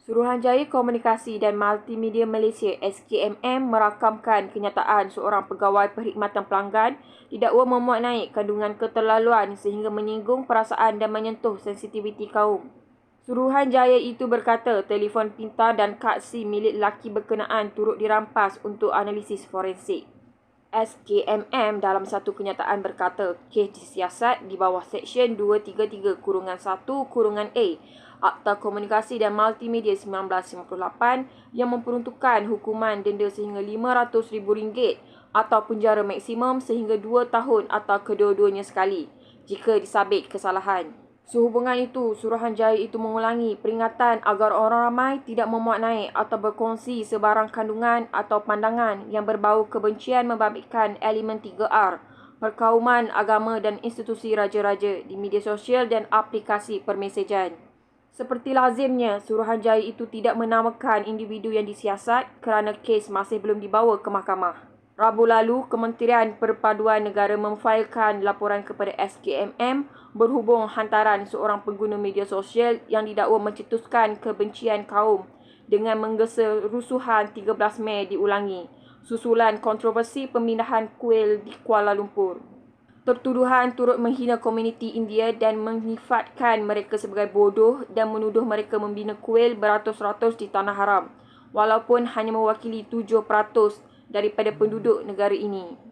Suruhanjaya Komunikasi dan Multimedia Malaysia SKMM merakamkan kenyataan seorang pegawai perkhidmatan pelanggan didakwa memuat naik kandungan keterlaluan sehingga menyinggung perasaan dan menyentuh sensitiviti kaum. Suruhanjaya itu berkata telefon pintar dan kad SIM milik lelaki berkenaan turut dirampas untuk analisis forensik. SKMM dalam satu kenyataan berkata kes disiasat di bawah Seksyen 233 kurungan 1 kurungan A Akta Komunikasi dan Multimedia 1958 yang memperuntukkan hukuman denda sehingga RM500,000 atau penjara maksimum sehingga 2 tahun atau kedua-duanya sekali jika disabit kesalahan. Sehubungan itu, Suruhanjaya itu mengulangi peringatan agar orang ramai tidak memuat naik atau berkongsi sebarang kandungan atau pandangan yang berbau kebencian membabitkan elemen 3R, perkauman, agama dan institusi raja-raja di media sosial dan aplikasi permesejan. Seperti lazimnya, Suruhanjaya itu tidak menamakan individu yang disiasat kerana kes masih belum dibawa ke mahkamah. Rabu lalu, Kementerian Perpaduan Negara memfailkan laporan kepada SKMM berhubung hantaran seorang pengguna media sosial yang didakwa mencetuskan kebencian kaum dengan menggesa rusuhan 13 Mei diulangi susulan kontroversi pemindahan kuil di Kuala Lumpur. Tertuduhan turut menghina komuniti India dan menyifatkan mereka sebagai bodoh dan menuduh mereka membina kuil beratus-ratus di Tanah Haram walaupun hanya mewakili 7% daripada penduduk negara ini.